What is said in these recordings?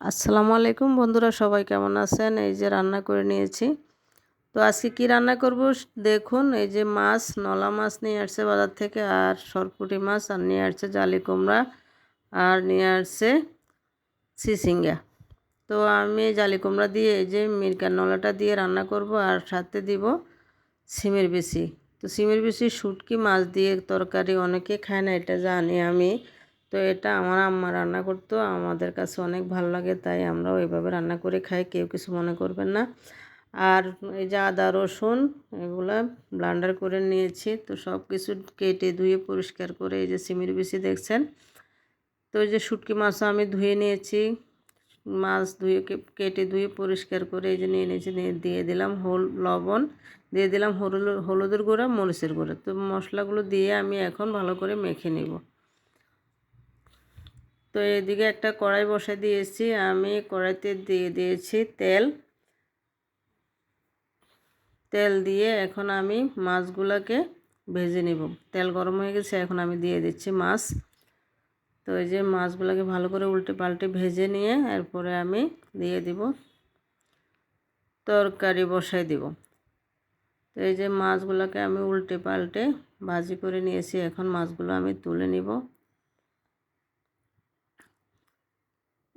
আসসালামু আলাইকুম বন্ধুরা, সবাই কেমন আছেন? এই যে রান্না করে নিয়েছি। তো আজকে কি রান্না করব? দেখুন, এই যে মাছ, নলা মাছ নিয়ে আসছে বাজার থেকে, আর সরপুটি মাছ, আর নিয়ে আসছে জালি কুমড়া, আর নিয়ে আসছে সিসিঙ্গা। তো আমি জালি কুমড়া দিয়ে এই যে মিরকার নলাটা দিয়ে রান্না করব, আর সাথে দিব সিমের বেশি তো সিমের বেশি শুটকি মাছ দিয়ে তরকারি অনেকে খায় না, এটা জানি আমি। তো এটা আমার আম্মা রান্না করতো। আমাদের কাছে অনেক ভালো লাগে, তাই আমরাও এভাবে রান্না করে খাই, কেউ কিছু মনে করবেন না। আর এই যে আদা, রসুন, এগুলো ব্লান্ডার করে নিয়েছি। তো সব কিছু কেটে ধুয়ে পরিষ্কার করে এই যে সিমির বেশি দেখছেন? তো এই যে শুটকি মাছও আমি ধুয়ে নিয়েছি। মাছ ধুয়ে কেটে ধুয়ে পরিষ্কার করে এই যে নিয়ে নিয়েছি, নিয়ে দিয়ে দিলাম হল, লবণ, দিয়ে দিলাম হলুদ হলুদের গুঁড়া, মরিচের গুঁড়া। তো মশলাগুলো দিয়ে আমি এখন ভালো করে মেখে নিব। তো এদিকে একটা কড়াই বসে দিয়েছি, আমি কড়াইতে দিয়ে দিয়েছি তেল। তেল দিয়ে এখন আমি মাছগুলোকে ভেজে নিব। তেল গরম হয়ে গেছে, এখন আমি দিয়ে দিচ্ছি মাছ। তো এই যে মাছগুলোকে ভালো করে উল্টে পাল্টে ভেজে নিয়ে এরপরে আমি দিয়ে দিব, তরকারি বসাই দিব। তো এই যে মাছগুলোকে আমি উল্টে পাল্টে ভাজি করে নিয়েছি, এখন মাছগুলো আমি তুলে নিব।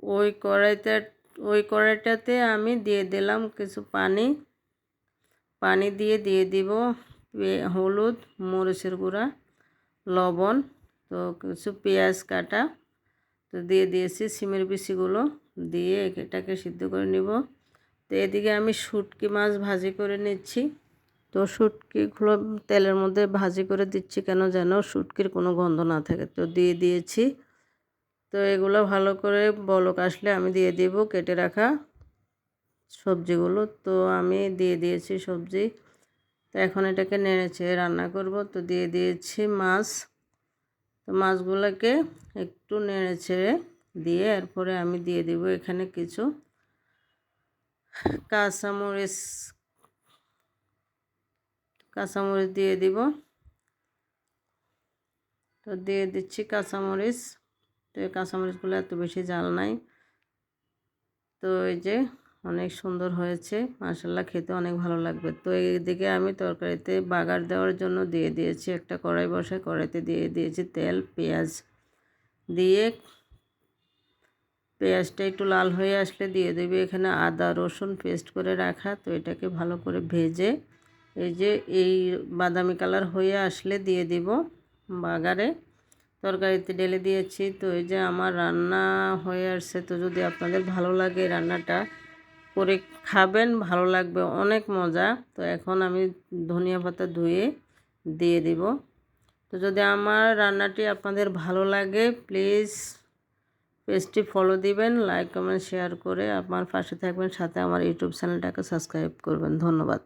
ওই কড়াইতে ওই কড়াইটাতে আমি দিয়ে দিলাম কিছু পানি। পানি দিয়ে দিয়ে দিব হলুদ, মরিচের গুঁড়া, লবণ, তো কিছু পেঁয়াজ কাটা, তো দিয়ে দিয়েছি সিমের বিচিগুলো দিয়ে এটাকে সিদ্ধ করে নিব। তো এদিকে আমি শুটকি মাছ ভাজি করে নিচ্ছি। তো শুটকিগুলো তেলের মধ্যে ভাজি করে দিচ্ছি কেন যেন শুটকির কোনো গন্ধ না থাকে। তো দিয়ে দিয়েছি তো এগুলো ভালো করে বলক আসলে আমি দিয়ে দিব কেটে রাখা সবজিগুলো। তো আমি দিয়ে দিয়েছি সবজি। তো এখন এটাকে নেড়েছে রান্না করব। তো দিয়ে দিয়েছি মাছ। তো মাছগুলোকে একটু নেড়ে ছেড়ে দিয়ে এরপরে আমি দিয়ে দিব এখানে কিছু কাঁচামরিচ। কাঁচামরিচ দিয়ে দিব। তো দিয়ে দিচ্ছি কাঁচামরিচ। তো এই কাঁচামরিচগুলো এত বেশি জাল নাই। তো এই যে অনেক সুন্দর হয়েছে মাসাল্লাহ খেতে অনেক ভালো লাগবে। তো এইদিকে আমি তরকারিতে বাগার দেওয়ার জন্য দিয়ে দিয়েছি একটা কড়াই বসে কড়াইতে দিয়ে দিয়েছি তেল, পেঁয়াজ দিয়ে। পেঁয়াজটা একটু লাল হয়ে আসলে দিয়ে দেবে এখানে আদা, রসুন পেস্ট করে রাখা, তো এটাকে ভালো করে ভেজে এই যে এই বাদামি কালার হয়ে আসলে দিয়ে দিব বাগারে। তরকারিতে ঢেলে দিয়েছি। তো এই যে আমার রান্না হয়ে আসছে, তো যদি আপনাদের ভালো লাগে রান্নাটা করে খাবেন, ভালো লাগবে, অনেক মজা। তো এখন আমি ধনিয়া পাতা ধুয়ে দিয়ে দিব। তো যদি আমার রান্নাটি আপনাদের ভালো লাগে প্লিজ পেজটি ফলো দিবেন লাইক কমেন্ট শেয়ার করে আমার পাশে থাকবেন, সাথে আমার ইউটিউব চ্যানেলটাকে সাবস্ক্রাইব করবেন। ধন্যবাদ।